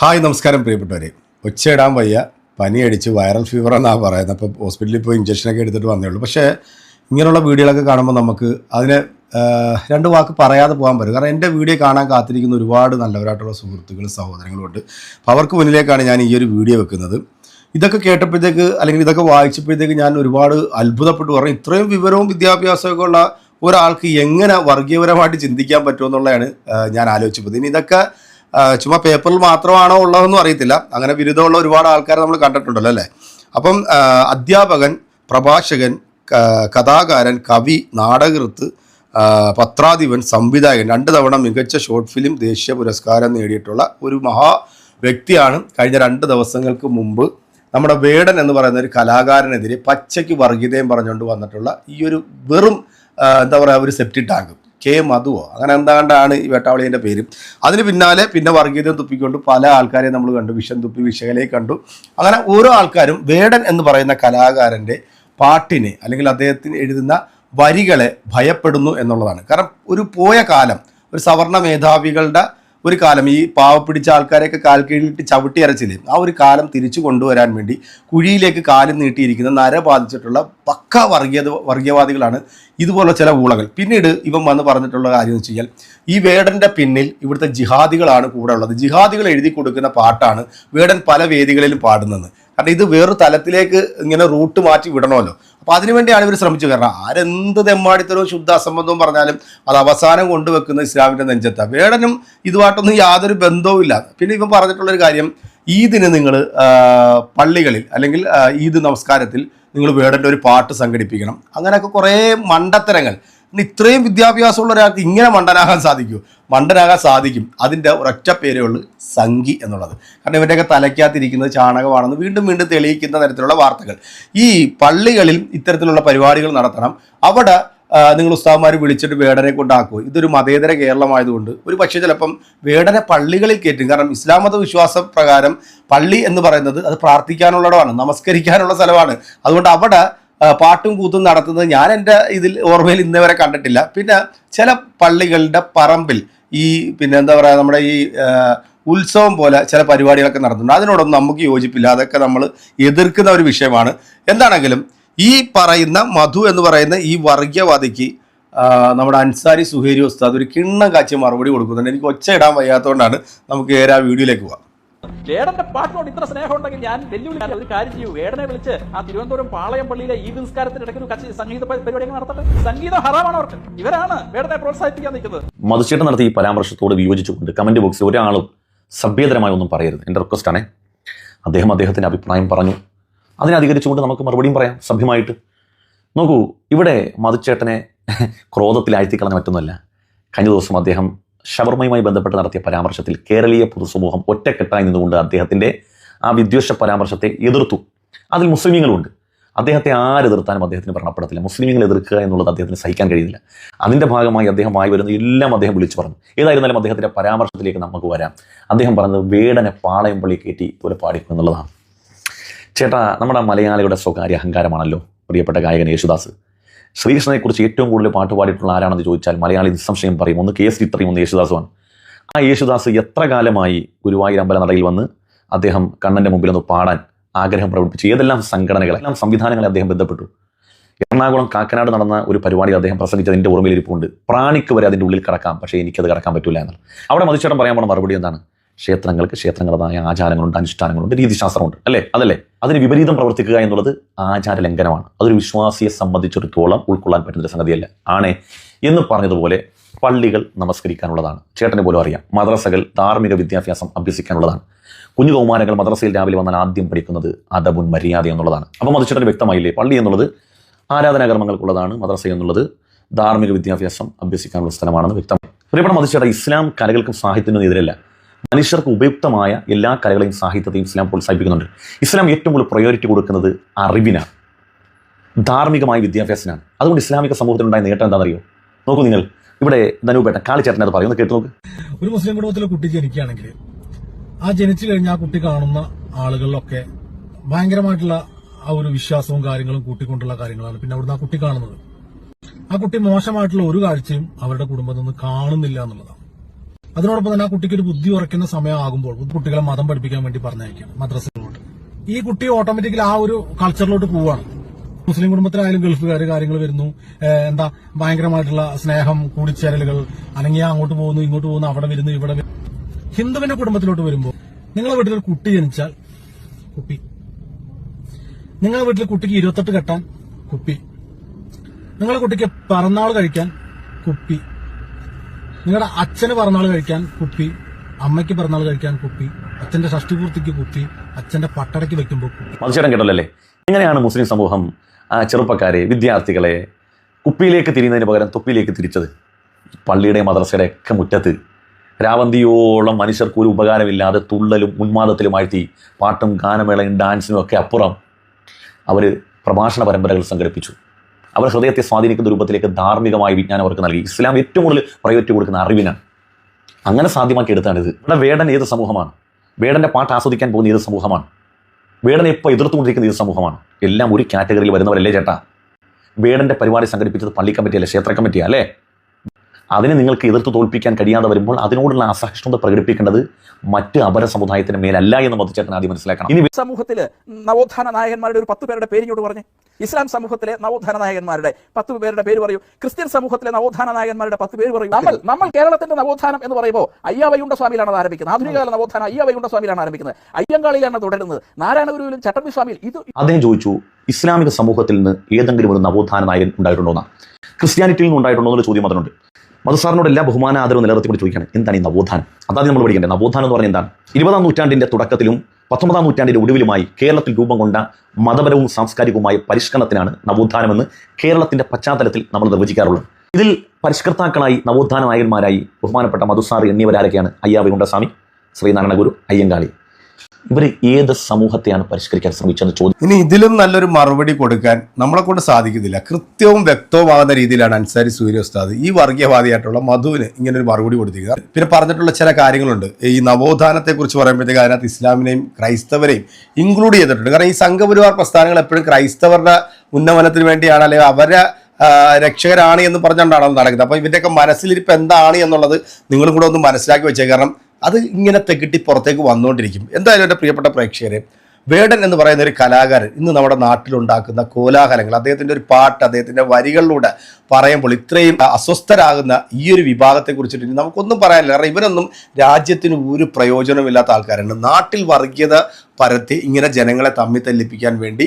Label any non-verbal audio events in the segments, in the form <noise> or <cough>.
Hi നമസ്കാരം പ്രിയപ്പെട്ടവരെ. ഒച്ചയിടാൻ വയ്യ പനി അടിച്ച് വൈറൽ ഫീവർ എന്നാണ് പറയുന്നത്. അപ്പോൾ ഹോസ്പിറ്റലിൽ പോയി ഇഞ്ചക്ഷനൊക്കെ എടുത്തിട്ട് വന്നേ ഉള്ളൂ. പക്ഷേ ഇങ്ങനെയുള്ള വീഡിയോകളൊക്കെ കാണുമ്പോൾ നമുക്ക് അതിനെ രണ്ട് വാക്ക് പറയാതെ പോകാൻ പറ്റും. കാരണം എന്റെ വീഡിയോ കാണാൻ കാത്തിരിക്കുന്ന ഒരുപാട് നല്ലവരായിട്ടുള്ള സുഹൃത്തുക്കളും സഹോദരങ്ങളും ഉണ്ട്. അപ്പോൾ അവർക്ക് മുന്നിലേക്കാണ് ഞാൻ ഈ ഒരു വീഡിയോ വെക്കുന്നത്. ഇതൊക്കെ കേട്ടപ്പോഴത്തേക്ക് അല്ലെങ്കിൽ ഇതൊക്കെ വായിച്ചപ്പോഴത്തേക്ക് ഞാൻ ഒരുപാട് അത്ഭുതപ്പെട്ടു. പറഞ്ഞു ഇത്രയും വിവരവും വിദ്യാഭ്യാസമൊക്കെ ഉള്ള ഒരാൾക്ക് എങ്ങനെ വർഗീയപരമായിട്ട് ചിന്തിക്കാൻ പറ്റുമെന്നുള്ളതാണ് ഞാൻ ആലോചിച്ചത്. ഇനി ഇതൊക്കെ ചുമ്മാ പേപ്പറിൽ മാത്രമാണോ ഉള്ളതെന്നും അറിയത്തില്ല. അങ്ങനെ ബിരുദമുള്ള ഒരുപാട് ആൾക്കാരെ നമ്മൾ കണ്ടിട്ടുണ്ടല്ലോ അല്ലേ? അപ്പം അധ്യാപകൻ പ്രഭാഷകൻ കഥാകാരൻ കവി നാടകൃത്ത് പത്രാധിപൻ സംവിധായകൻ രണ്ട് തവണ മികച്ച ഷോർട്ട് ഫിലിം ദേശീയ പുരസ്കാരം നേടിയിട്ടുള്ള ഒരു മഹാ വ്യക്തിയാണ്. കഴിഞ്ഞ രണ്ട് ദിവസങ്ങൾക്ക് മുമ്പ് നമ്മുടെ വേടൻ എന്ന് പറയുന്ന ഒരു കലാകാരനെതിരെ പച്ചയ്ക്ക് വർഗീയതയും പറഞ്ഞുകൊണ്ട് വന്നിട്ടുള്ള ഈ ഒരു വെറും എന്താ പറയുക ഒരു സെപ്റ്റി ടാങ്ക് കെ മധുവോ അങ്ങനെ എന്താണ്ടാണ് ഈ വേട്ടാവളിയുടെ പേര്? അതിന് പിന്നാലെ പിന്നെ വർഗീയത തുപ്പിക്കൊണ്ട് പല ആൾക്കാരെയും നമ്മൾ കണ്ടു. വിഷം തുപ്പി വിഷകലയെ കണ്ടു. അങ്ങനെ ഓരോ ആൾക്കാരും വേടൻ എന്ന് പറയുന്ന കലാകാരന്റെ പാട്ടിനെ അല്ലെങ്കിൽ അദ്ദേഹത്തിന് എഴുതുന്ന വരികളെ ഭയപ്പെടുന്നു എന്നുള്ളതാണ്. കാരണം ഒരു പോയ കാലം ഒരു സവർണ മേധാവികളുടെ ഒരു കാലം ഈ പാവ പിടിച്ച ആൾക്കാരെയൊക്കെ കാൽ കീഴിലിട്ട് ചവിട്ടി അരച്ചില്ലേ? ആ ഒരു കാലം തിരിച്ചു കൊണ്ടുവരാൻ വേണ്ടി കുഴിയിലേക്ക് കാലം നീട്ടിയിരിക്കുന്ന നര ബാധിച്ചിട്ടുള്ള പക്ക വർഗീയ വർഗീയവാദികളാണ് ഇതുപോലുള്ള ചില ഊളകൾ. പിന്നീട് ഇവൻ വന്ന് പറഞ്ഞിട്ടുള്ള കാര്യം എന്ന് വെച്ച് കഴിഞ്ഞാൽ ഈ വേടന്റെ പിന്നിൽ ഇവിടുത്തെ ജിഹാദികളാണ് കൂടെ ഉള്ളത്. ജിഹാദികൾ എഴുതി കൊടുക്കുന്ന പാട്ടാണ് വേടൻ പല വേദികളിലും പാടുന്നത്. കാരണം ഇത് വേറൊരു തലത്തിലേക്ക് ഇങ്ങനെ റൂട്ട് മാറ്റി വിടണമല്ലോ. അപ്പൊ അതിനുവേണ്ടിയാണ് ഇവർ ശ്രമിച്ചു കാരണം ആരെന്ത് തെമ്മാടിത്തരവും ശുദ്ധ അസംബന്ധവും പറഞ്ഞാലും അത് അവസാനം കൊണ്ടുവെക്കുന്ന ഇസ്ലാമിന്റെ നെഞ്ചത്ത. വേടനും ഇതുമായിട്ടൊന്നും യാതൊരു ബന്ധവും ഇല്ല. പിന്നെ ഇവൻ പറഞ്ഞിട്ടുള്ളൊരു കാര്യം ഈദിന് നിങ്ങൾ പള്ളികളിൽ അല്ലെങ്കിൽ ഈദ് നമസ്കാരത്തിൽ നിങ്ങൾ വേടന്റെ ഒരു പാട്ട് സംഘടിപ്പിക്കണം. അങ്ങനെയൊക്കെ കുറേ മണ്ടത്തരങ്ങൾ. ഇത്രയും വിദ്യാഭ്യാസമുള്ള ഒരാൾക്ക് ഇങ്ങനെ മണ്ടനാകാൻ സാധിക്കൂ? മണ്ടനാകാൻ സാധിക്കും. അതിന്റെ ഒരൊറ്റ പേരേ ഉള്ളൂ സംഗി എന്നുള്ളത്. കാരണം ഇവരുടെയൊക്കെ തലയ്ക്കകത്തിരിക്കുന്നത് ചാണകമാണെന്ന് വീണ്ടും വീണ്ടും തെളിയിക്കുന്ന തരത്തിലുള്ള വാർത്തകൾ. ഈ പള്ളികളിൽ ഇത്തരത്തിലുള്ള പരിപാടികൾ നടത്തണം. അവിടെ നിങ്ങൾ ഉസ്താവന്മാർ വിളിച്ചിട്ട് വേടനെ കൊണ്ടാക്കുക ഇതൊരു മതേതര കേരളമായതുകൊണ്ട് ഒരു പക്ഷേ ചിലപ്പം വേടനെ പള്ളികളിൽ കയറ്റും. കാരണം ഇസ്ലാം മത വിശ്വാസ പ്രകാരം പള്ളി എന്ന് പറയുന്നത് അത് പ്രാർത്ഥിക്കാനുള്ളടമാണ് നമസ്കരിക്കാനുള്ള സ്ഥലമാണ്. അതുകൊണ്ട് അവിടെ പാട്ടും കൂത്തും നടത്തുന്നത് ഞാൻ എന്റെ ഇതിൽ ഓർമ്മയിൽ ഇന്നേ വരെ കണ്ടിട്ടില്ല. പിന്നെ ചില പള്ളികളുടെ പറമ്പിൽ ഈ പിന്നെ എന്താ പറയുക നമ്മുടെ ഈ ഉത്സവം പോലെ ചില പരിപാടികളൊക്കെ നടത്തുന്നുണ്ട്. അതിനോടൊന്നും നമുക്ക് യോജിപ്പില്ല. അതൊക്കെ നമ്മൾ എതിർക്കുന്ന ഒരു വിഷയമാണ്. എന്താണെങ്കിലും ഈ പറയുന്ന മധു എന്ന് പറയുന്ന ഈ വർഗീയവാദിക്ക് നമ്മുടെ അൻസാരി സുഹേരി ഉസ്താദ് ഒരു കിണ്ണം കാച്ചി മറുപടി കൊടുക്കുന്നുണ്ട്. എനിക്ക് ഒച്ച ഇടാൻ വയ്യാത്തതുകൊണ്ടാണ് നമുക്ക് ഏറെ ആ വീഡിയോയിലേക്ക് പോവാം. വേടന്റെ പാട്ടിനോട് ഇത്ര സ്നേഹം ഉണ്ടെങ്കിൽ ഞാൻ വെല്ലുവിളി ഒരു കാര്യം ചെയ്യൂ. വേടനെ വിളിച്ച് ആ തിരുവനന്തപുരം പാളയം പള്ളിയിലെ ഈ സംസ്കാരത്തിന് ഇടയ്ക്ക് ഒരു കച്ചി സംഗീത പരിപാടി നടത്തട്ടെ? സംഗീതം ഹറാമാണ് അവർക്ക്. ഇവരാണ് വേടനെ പ്രോത്സാഹിപ്പിക്കാൻ നിൽക്കുന്നത്. മധുശേട്ടൻ നടത്തിയ ഈ പരാമർശത്തോട് വിയോജിച്ചുകൊണ്ട് കമന്റ് ബോക്സിൽ ഒരാളും സഭ്യതരമായി ഒന്നും പറയരുത്. എന്റെ റിക്വസ്റ്റാണേ അദ്ദേഹം അദ്ദേഹത്തിന്റെ അഭിപ്രായം പറഞ്ഞു. അതിനെ അധികരിച്ചുകൊണ്ട് നമുക്ക് മറുപടിയും പറയാം സഭ്യമായിട്ട്. നോക്കൂ ഇവിടെ മധുച്ചേട്ടനെ <laughs> ക്രോധത്തിലാഴ്ത്തിക്കളഞ്ഞ മറ്റൊന്നുമല്ല. കഴിഞ്ഞ ദിവസം അദ്ദേഹം ഷവർമയുമായി ബന്ധപ്പെട്ട് നടത്തിയ പരാമർശത്തിൽ കേരളീയ പൊതുസമൂഹം ഒറ്റക്കെട്ടായി നിന്നുകൊണ്ട് അദ്ദേഹത്തിന്റെ ആ വിദ്വേഷ പരാമർശത്തെ എതിർത്തു. അതിൽ മുസ്ലിമീങ്ങളുണ്ട്. അദ്ദേഹത്തെ ആരെതിർത്താനും അദ്ദേഹത്തിന് ഭരണപ്പെടത്തില്ല. മുസ്ലിമീങ്ങൾ എതിർക്കുക എന്നുള്ളത് അദ്ദേഹത്തിന് സഹിക്കാൻ കഴിയുന്നില്ല. അതിന്റെ ഭാഗമായി അദ്ദേഹം ആയി വരുന്ന എല്ലാം അദ്ദേഹം വിളിച്ചു പറഞ്ഞു. ഏതായിരുന്നാലും അദ്ദേഹത്തിന്റെ പരാമർശത്തിലേക്ക് നമുക്ക് വരാം. അദ്ദേഹം പറഞ്ഞത് വേടനെ പാളയം പള്ളി കയറ്റി പോലെ പാടിക്കും എന്നുള്ളതാണ്. ചേട്ടാ നമ്മുടെ മലയാളിയുടെ സ്വകാര്യ അഹങ്കാരമാണല്ലോ. പ്രിയപ്പെട്ട ഗായകൻ യേശുദാസ്. ശ്രീകൃഷ്ണനെക്കുറിച്ച് ഏറ്റവും കൂടുതൽ പാട്ട് പാടിയിട്ടുള്ള ആരാണെന്ന് ചോദിച്ചാൽ മലയാളി നിസ്സംശയം പറയും. ഒന്ന് കെ എസ് ചിത്രയും ഒന്ന് യേശുദാസുമാണ്. ആ യേശുദാസ് എത്ര കാലമായി ഗുരുവായൂർ അമ്പല നടയിൽ വന്ന് അദ്ദേഹം കണ്ണന്റെ മുമ്പിൽ ഒന്ന് പാടാൻ ആഗ്രഹം പ്രകടിപ്പിച്ചു. ഏതെല്ലാം സംഘടനകൾ എല്ലാം സംവിധാനങ്ങളെ അദ്ദേഹം ബന്ധപ്പെട്ടു? എറണാകുളം കാക്കനാട് നടന്ന ഒരു പരിപാടി അദ്ദേഹം പ്രസംഗിച്ചത് എന്റെ ഓർമ്മയിലിരിപ്പുണ്ട്. പ്രാണിക്ക് വരെ അതിന്റെ ഉള്ളിൽ കടക്കാം പക്ഷേ എനിക്കത് കടക്കാൻ പറ്റില്ല എന്നാണ്. അവിടെ മതിച്ചേട്ടൻ പറയാൻ പോണ മറുപടി എന്താണ്? ക്ഷേത്രങ്ങൾക്ക് ക്ഷേത്രങ്ങളതായ ആചാരങ്ങളുണ്ട് അനുഷ്ഠാനങ്ങളുണ്ട് രീതിശാസ്ത്രമുണ്ട് അല്ലേ? അതല്ലേ? അതിന് വിപരീതം പ്രവർത്തിക്കുക എന്നുള്ളത് ആചാര ലംഘനമാണ്. അതൊരു വിശ്വാസിയെ സംബന്ധിച്ചിടത്തോളം ഉൾക്കൊള്ളാൻ പറ്റുന്ന സംഗതിയല്ല. ആണേ? എന്ന് പറഞ്ഞതുപോലെ പള്ളികൾ നമസ്കരിക്കാനുള്ളതാണ്. ചേട്ടനെ പോലും അറിയാം. മദ്രസകൾ ധാർമ്മിക വിദ്യാഭ്യാസം അഭ്യസിക്കാനുള്ളതാണ്. കുഞ്ഞു കൗമാരങ്ങൾ മദ്രസയിൽ രാവിലെ വന്നാൽ ആദ്യം പഠിക്കുന്നത് അദബുൻ മര്യാദ എന്നുള്ളതാണ്. അപ്പം മതിച്ചേട്ടന് വ്യക്തമായില്ലേ? പള്ളി എന്നുള്ളത് ആരാധനാകർമ്മങ്ങൾക്കുള്ളതാണ് മദ്രസ എന്നുള്ളത് ധാർമ്മിക വിദ്യാഭ്യാസം അഭ്യസിക്കാനുള്ള സ്ഥലമാണെന്ന് വ്യക്തമായി. പ്രിയപ്പെട്ട മതിച്ചേട്ടാ ഇസ്ലാം കലകൾക്കും സാഹിത്യത്തിനും എതിരല്ല. മനുഷ്യർക്ക് ഉപയുക്തമായ എല്ലാ കലകളെയും സാഹിത്യത്തെയും ഇസ്ലാം പ്രോത്സാഹിപ്പിക്കുന്നുണ്ട്. ഇസ്ലാം ഏറ്റവും കൂടുതൽ പ്രയോറിറ്റി കൊടുക്കുന്നത് അറിവിനാണ്. ധാർമ്മികമായ വിദ്യാഭ്യാസത്തിനാണ്. അതുകൊണ്ട് ഇസ്ലാമിക സമൂഹത്തിനുണ്ടായ നേട്ടം എന്താണെന്നറിയോ? നോക്കൂ നിങ്ങൾ. ഇവിടെ ധനുപേട്ട കാളിച്ചേട്ടൻ അത് കേട്ടു നോക്ക്. ഒരു മുസ്ലിം കുടുംബത്തിലെ കുട്ടി ജനിക്കുകയാണെങ്കിൽ ആ ജനിച്ചു കഴിഞ്ഞ ആ കുട്ടി കാണുന്ന ആളുകളിലൊക്കെ ഭയങ്കരമായിട്ടുള്ള ആ ഒരു വിശ്വാസവും കാര്യങ്ങളും കൂട്ടിക്കൊണ്ടുള്ള കാര്യങ്ങളാണ് പിന്നെ അവിടുന്ന് ആ കുട്ടി കാണുന്നത്. ആ കുട്ടി മോശമായിട്ടുള്ള ഒരു കാഴ്ചയും അവരുടെ കുടുംബത്തിൽ നിന്ന് കാണുന്നില്ല എന്നുള്ളതാണ്. അതിനോടൊപ്പം തന്നെ ആ കുട്ടിക്ക് ഒരു ബുദ്ധി ഉറയ്ക്കുന്ന സമയമാകുമ്പോൾ കുട്ടികളെ മതം പഠിപ്പിക്കാൻ വേണ്ടി പറഞ്ഞയക്കും മദ്രസയിലോട്ട്. ഈ കുട്ടി ഓട്ടോമാറ്റിക്കലി ആ ഒരു കൾച്ചറിലോട്ട് പോവാണ്. മുസ്ലിം കുടുംബത്തിലായാലും ഗൾഫുകാർ കാര്യങ്ങൾ വരുന്നു. എന്താ ഭയങ്കരമായിട്ടുള്ള സ്നേഹം കൂടിച്ചേരലുകൾ അല്ലെങ്കിൽ അങ്ങോട്ട് പോകുന്നു ഇങ്ങോട്ട് പോകുന്നു അവിടെ വരുന്നു ഇവിടെ. ഹിന്ദുവിന്റെ കുടുംബത്തിലോട്ട് വരുമ്പോൾ നിങ്ങളുടെ വീട്ടിൽ ഒരു കുട്ടി ജനിച്ചാൽ കുപ്പി നിങ്ങളുടെ വീട്ടിൽ കുട്ടിക്ക് ഇരുപത്തെട്ട് കെട്ടാൻ കുപ്പി നിങ്ങളുടെ കുട്ടിക്ക് പിറന്നാൾ കഴിക്കാൻ കുപ്പി നിങ്ങളുടെ അച്ഛന് പിറന്നാൾ കഴിക്കാൻ കുപ്പി അമ്മയ്ക്ക് പിറന്നാൾ കഴിക്കാൻ കുപ്പി അച്ഛന്റെ ഷഷ്ടിപൂർത്തിക്ക് കുപ്പി അച്ഛന്റെ പട്ടടയ്ക്ക് വെക്കുമ്പോൾ കുപ്പി. കേട്ടല്ലേ എങ്ങനെയാണ് മുസ്ലിം സമൂഹം ചെറുപ്പക്കാരെ വിദ്യാർത്ഥികളെ കുപ്പിയിലേക്ക് തിരിയുന്നതിന് പകരം തൊപ്പിയിലേക്ക് തിരിച്ചത്? പള്ളിയുടെ മദ്രസയുടെ ഒക്കെ മുറ്റത്ത് രാവന്തിയോളം മനുഷ്യർക്ക് ഒരു ഉപകാരമില്ലാതെ തുള്ളലും ഉന്മാദത്തിലുമാഴ്ത്തി പാട്ടും ഗാനമേളയും ഡാൻസിനും ഒക്കെ അപ്പുറം അവർ പ്രഭാഷണ പരമ്പരകൾ സംഘടിപ്പിച്ചു. അവർ ഹൃദയത്തെ സ്വാധീനിക്കുന്ന രൂപത്തിലേക്ക് ധാർമ്മികമായ വിജ്ഞാനം അവർക്ക് നൽകി. ഇസ്ലാം ഏറ്റവും കൂടുതൽ പ്രയോറിറ്റി കൊടുക്കുന്ന അറിവിനാണ്. അങ്ങനെ സാധ്യമാക്കി എടുത്താണിത് ഇവിടെ വേടൻ ഏത് സമൂഹമാണ്? വേടന്റെ പാട്ട് ആസ്വദിക്കാൻ പോകുന്ന ഏത് സമൂഹമാണ്? വേടനെ ഇപ്പോൾ എതിർത്തുകൊണ്ടിരിക്കുന്ന ഏത് സമൂഹമാണ്? എല്ലാം ഒരു കാറ്റഗറിയിൽ വരുന്നവരല്ലേ ചേട്ടാ? വേടന്റെ പരിപാടി സംഘടിപ്പിച്ചത് പള്ളി കമ്മിറ്റിയല്ലേ ക്ഷേത്ര കമ്മിറ്റിയാ അല്ലേ? അതിനെ നിങ്ങൾക്ക് എതിർത്ത് തോൽപ്പിക്കാൻ കഴിയാതെ വരുമ്പോൾ അതിനോടുള്ള അസഹിഷ്ണുത പ്രകടിപ്പിക്കേണ്ടത് മറ്റ് അപര സമുദായത്തിന് മേലല്ല എന്ന് മതിച്ചേട്ടൻ ആദ്യം മനസ്സിലാക്കണം. ഇനി സമൂഹത്തിൽ നവോത്ഥാന നായകന്മാരുടെ ഒരു പത്ത് പേരുടെ പേര് ഇങ്ങോട്ട് പറഞ്ഞു. ഇസ്ലാം സമൂഹത്തിലെ നവോത്ഥാന നായകന്മാരുടെ പത്ത് പേരുടെ പേര് പറയൂ. ക്രിസ്ത്യൻ സമൂഹത്തിലെ നവോത്ഥാന നായകന്മാരുടെ പത്ത് പേര് പറയൂ. നമ്മൾ നമ്മൾ കേരളത്തിന്റെ നവോത്ഥാനം എന്ന് പറയുമ്പോൾ അയ്യാവയുണ്ട സ്വാമിയിലാണ് ആരംഭിക്കുന്നത്. ആധുനികകാല നവോത്ഥാനം അയ്യാവയുണ്ട സ്വാമിയിലാണ് ആരംഭിക്കുന്നത്. അയ്യങ്കാളിയിലാണ് തുടരുന്നത്. നാരായണഗുരുവിലും ചട്ടമ്പി സ്വാമിയിൽ ഇത് അദ്ദേഹം ചോദിച്ചു ഇസ്ലാമിക സമൂഹത്തിൽ നിന്ന് ഏതെങ്കിലും ഒരു നവോത്ഥാന നായകൻ ഉണ്ടായിട്ടുണ്ടോ എന്നാ ക്രിസ്ത്യാനിറ്റിയിൽ നിന്ന് ഉണ്ടായിട്ടുണ്ടോ എന്നൊരു ചോദ്യം അതിനുണ്ട്. മതസാറിനോട് എല്ലാ ബഹുമാന ആദരവ് നിലനിർത്തിക്കൊണ്ട് ചോദിക്കുകയാണ് എന്താണ് ഈ നവോത്ഥാനം? അതാദ്യം നമ്മൾ പഠിക്കേണ്ടത് നവോത്ഥാനം എന്ന് പറഞ്ഞാൽ എന്താണ്? ഇരുപതാം നൂറ്റാണ്ടിന്റെ തുടക്കത്തിലും പത്തൊമ്പതാം നൂറ്റാണ്ടിന്റെ ഒടുവിലുമായി കേരളത്തിൽ രൂപം കൊണ്ട മതപരവും സാംസ്കാരികവുമായ പരിഷ്കരണത്തിനാണ് നവോത്ഥാനമെന്ന് കേരളത്തിന്റെ പശ്ചാത്തലത്തിൽ നമ്മൾ നിർവചിക്കാറുള്ളത്. ഇതിൽ പരിഷ്കർത്താക്കളായി നവോത്ഥാന നായകന്മാരായി ബഹുമാനപ്പെട്ട മധുസാർ എന്നിവരാരൊക്കെയാണ്? അയ്യാവയുണ്ട ശ്രീനാരായണ ഗുരു അയ്യങ്കാളി. ഇവർ ഏത് സമൂഹത്തെയാണ് പരിഷ്കരിക്കാൻ ശ്രമിച്ചെന്ന് ചോദ്യം ഇനി ഇതിലും നല്ലൊരു മറുപടി കൊടുക്കാൻ നമ്മളെ കൊണ്ട് സാധിക്കുന്നില്ല കൃത്യവും വ്യക്തവുമാകുന്ന രീതിയിലാണ് അൻസാരി സൂര്യ ഉസ്താദ് ഈ വർഗീയവാദിയായിട്ടുള്ള മധുവിന് ഇങ്ങനെ ഒരു മറുപടി കൊടുത്തിരിക്കുക പിന്നെ പറഞ്ഞിട്ടുള്ള ചില കാര്യങ്ങളുണ്ട്. ഈ നവോത്ഥാനത്തെ കുറിച്ച് പറയുമ്പോഴത്തേക്ക് അതിനകത്ത് ഇസ്ലാമിനെയും ക്രൈസ്തവരെയും ഇൻക്ലൂഡ് ചെയ്തിട്ടുണ്ട്. കാരണം ഈ സംഘപരിവാർ പ്രസ്ഥാനങ്ങൾ എപ്പോഴും ക്രൈസ്തവരുടെ ഉന്നമനത്തിന് വേണ്ടിയാണ് അല്ലെങ്കിൽ അവരെ രക്ഷകരാണ് എന്ന് പറഞ്ഞുകൊണ്ടാണ് നടക്കുന്നത്. അപ്പോൾ ഇവരുടെയൊക്കെ മനസ്സിലിരിപ്പ് എന്താണ് എന്നുള്ളത് നിങ്ങളും കൂടെ ഒന്ന് മനസ്സിലാക്കി വെച്ചേ കാരണം അത് ഇങ്ങനെ തെക്കിട്ടി പുറത്തേക്ക് വന്നുകൊണ്ടിരിക്കും. എന്തായാലും എന്റെ പ്രിയപ്പെട്ട പ്രേക്ഷകരെ വേടൻ എന്ന് പറയുന്ന ഒരു കലാകാരൻ ഇന്ന് നമ്മുടെ നാട്ടിലുണ്ടാക്കുന്ന കോലാഹലങ്ങൾ അദ്ദേഹത്തിന്റെ ഒരു പാട്ട് അദ്ദേഹത്തിന്റെ വരികളിലൂടെ പറയുമ്പോൾ ഇത്രയും അസ്വസ്ഥരാകുന്ന ഈ ഒരു വിഭാഗത്തെ കുറിച്ചിട്ട് നമുക്കൊന്നും പറയാനില്ല. കാരണം ഇവരൊന്നും രാജ്യത്തിന് ഒരു പ്രയോജനമില്ലാത്ത ആൾക്കാരാണ്. നാട്ടിൽ വർഗീയത പരത്തി ഇങ്ങനെ ജനങ്ങളെ തമ്മിൽ തല്ലിപ്പിക്കാൻ വേണ്ടി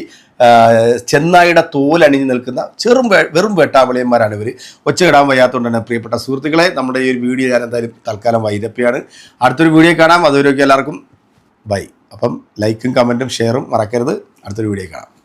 ചെന്നായിയുടെ തോലണിഞ്ഞ് നിൽക്കുന്ന ചെറും വെറും വേട്ടാവിളിയന്മാരാണ് ഇവർ ഒച്ചയിടാൻ വയ്യാത്തതുകൊണ്ട് തന്നെ പ്രിയപ്പെട്ട സുഹൃത്തുക്കളെ നമ്മുടെ ഈ ഒരു വീഡിയോ ഞാൻ എന്തായാലും തൽക്കാലം വൈദപ്പിയാണ് അടുത്തൊരു വീഡിയോ കാണാം. അതുവരെയൊക്കെ എല്ലാവർക്കും ബൈ. അപ്പം ലൈക്കും കമന്റും ഷെയറും മറക്കരുത്. അടുത്തൊരു വീഡിയോ കാണാം.